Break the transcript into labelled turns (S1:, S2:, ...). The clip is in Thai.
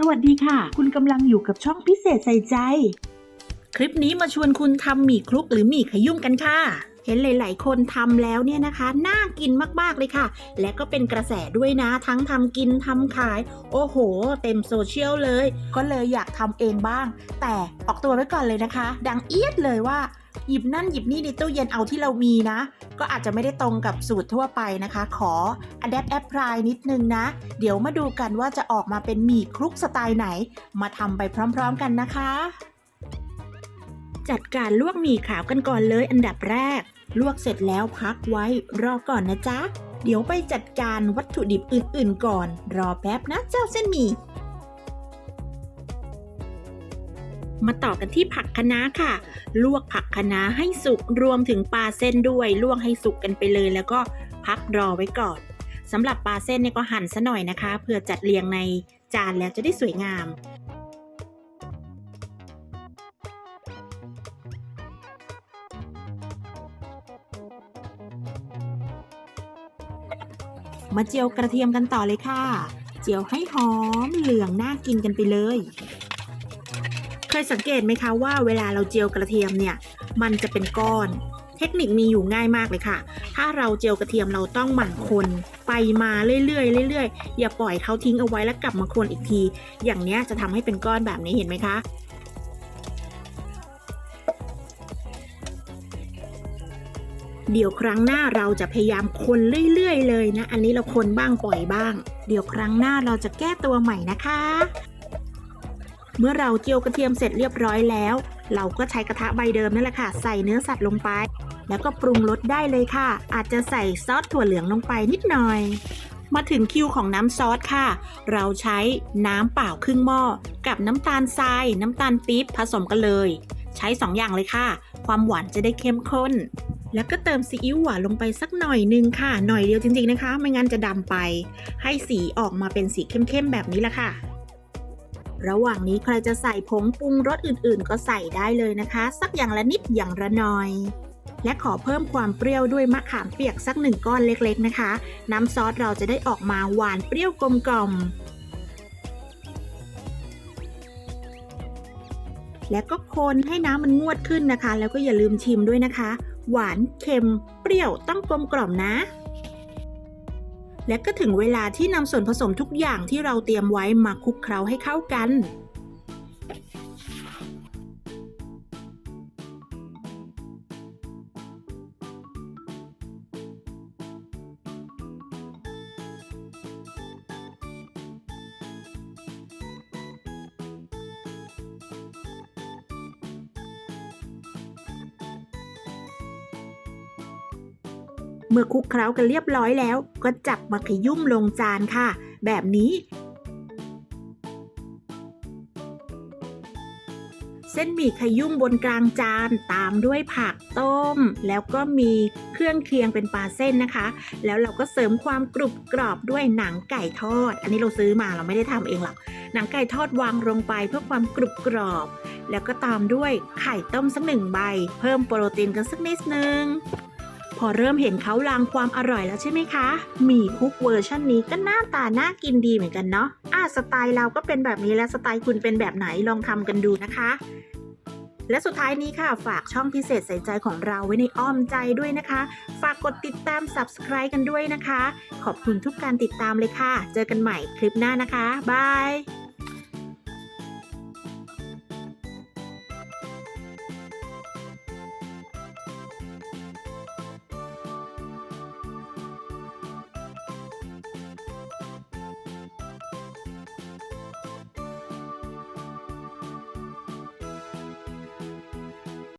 S1: สวัสดีค่ะ คุณกำลังอยู่กับช่องพิเศษใส่ใจ
S2: คลิปนี้มาชวนคุณทำหมี่คลุกหรือหมี่ขยุ่มกันค่ะ เห็นหลาย ๆ คนทำแล้วเนี่ยนะคะ น่ากินมากๆเลยค่ะ และก็เป็นกระแสด้วยนะ ทั้งทำกินทำขาย โอ้โห เต็มโซเชียลเลย ก็เลยอยากทำเองบ้าง แต่ออกตัวไว้ก่อนเลยนะคะ ดังเอียดเลยว่า หยิบนั่นหยิบนี่ในตู้เย็นเอาที่เรามีนะ ก็อาจจะไม่ได้ตรงกับสูตรทั่วไปนะคะ ขอ adapt apply นิดนึงนะ เดี๋ยวมาดูกันว่าจะออกมาเป็นหมี่คลุกสไตล์ไหน มาทำไปพร้อมๆกันนะคะ จัดการลวกหมี่ขาวกันก่อนเลยอันดับแรก ลวกเสร็จแล้วพักไว้รอก่อนนะจ๊ะเดี๋ยวไปจัดการวัตถุดิบอื่นๆก่อน รอแป๊บนะเจ้าเส้นหมี่ มาต่อกันที่ผักคะน้าค่ะ ลวกผักคะน้าให้สุกรวมถึงปลาเส้นด้วย ลวกให้สุกกันไปเลย แล้วก็พักรอไว้ก่อนสำหรับปลาเส้นเนี่ยก็หั่นซะหน่อยนะคะเพื่อจัดเรียงในจานแล้วจะได้สวยงาม มาเจียวกระเทียมกันต่อเลยค่ะ เจียวให้หอมเหลืองน่ากินกันไปเลย ยสังเกตไหมคะว่าเวลาเราเจียวกระเทียมเนี่ยมันจะเป็นก้อน เทคนิคมีอยู่ง่ายมากเลยค่ะ ถ้าเราเจียวกระเทียมเราต้องหมั่นคนไปมาเรื่อยๆเรื่อยๆ อย่าปล่อยเขาทิ้งเอาไว้แล้วกลับมาคนอีกที อย่างเนี้ยจะทำให้เป็นก้อนแบบนี้เห็นไหมคะเดี๋ยวครั้งหน้าเราจะพยายามคนเรื่อย ๆ เลยนะ อันนี้เราคนบ้างปล่อยบ้าง เดี๋ยวครั้งหน้าเราจะแก้ตัวใหม่นะคะ เมื่อเราเจียวกระเทียมเสร็จเรียบร้อยแล้ว เราก็ใช้กระทะใบเดิมนั่นแหละค่ะ ใส่เนื้อสัตว์ลงไป แล้วก็ปรุงรสได้เลยค่ะ อาจจะใส่ซอสถั่วเหลืองลงไปนิดหน่อย มาถึงคิวของน้ำซอสค่ะ เราใช้น้ำเปล่าครึ่งหม้อ กับน้ำตาลทราย น้ำตาลปี๊บผสมกันเลย ใช้ 2 อย่างเลยค่ะ ความหวานจะได้เข้มข้น แล้วก็เติมซีอิ๊วหวานลงไปสักหน่อยนึงค่ะ หน่อยเดียวจริงๆนะคะ ไม่งั้นจะดำไป ให้สีออกมาเป็นสีเข้มๆแบบนี้ละค่ะ ระหว่างนี้ใครจะใส่ผงปรุงรสอื่นๆ ก็ใส่ได้เลยนะคะ สักอย่างละนิดอย่างละหน่อย และขอเพิ่มความเปรี้ยวด้วยมะขามเปียกสักหนึ่งก้อนเล็กๆนะคะ น้ำซอสเราจะได้ออกมาหวานเปรี้ยวกลมกล่อมแล้วก็คนให้น้ำมันงวดขึ้นนะคะ แล้วก็อย่าลืมชิมด้วยนะคะ หวานเค็ม เปรี้ยวต้องกลมกล่อมนะ และก็ถึงเวลาที่นำส่วนผสมทุกอย่างที่เราเตรียมไว้มาคลุกเคล้าให้เข้ากัน เมื่อคลุกเคล้ากันเรียบร้อยแล้ว ก็จับมาขยุ่มลงจานค่ะ แบบนี้ เส้นหมี่ขยุ่มบนกลางจานตามด้วยผักต้ม แล้วก็มีเครื่องเคียงเป็นปลาเส้นนะคะ แล้วเราก็เสริมความกรุบกรอบด้วยหนังไก่ทอด อันนี้เราซื้อมาเราไม่ได้ทำเองหรอกหนังไก่ทอดวางลงไปเพื่อความกรุบกรอบ แล้วก็ตามด้วยไข่ต้มสักหนึ่งใบ เพิ่มโปรตีนกันสักนิดนึง พอเริ่มเห็นเขาลางความอร่อยแล้วใช่ไหมคะ หมี่คุกเวอร์ชันนี้ก็หน้าตาน่ากินดีเหมือนกันเนาะอะสไตล์เราก็เป็นแบบนี้แล้วสไตล์คุณเป็นแบบไหนลองทำกันดูนะคะ และสุดท้ายนี้ค่ะ ฝากช่องพิเศษใส่ใจของเราไว้ในอ้อมใจด้วยนะคะ ฝากกดติดตาม subscribe กันด้วยนะคะ ขอบคุณทุกการติดตามเลยค่ะ เจอกันใหม่คลิปหน้านะคะบาย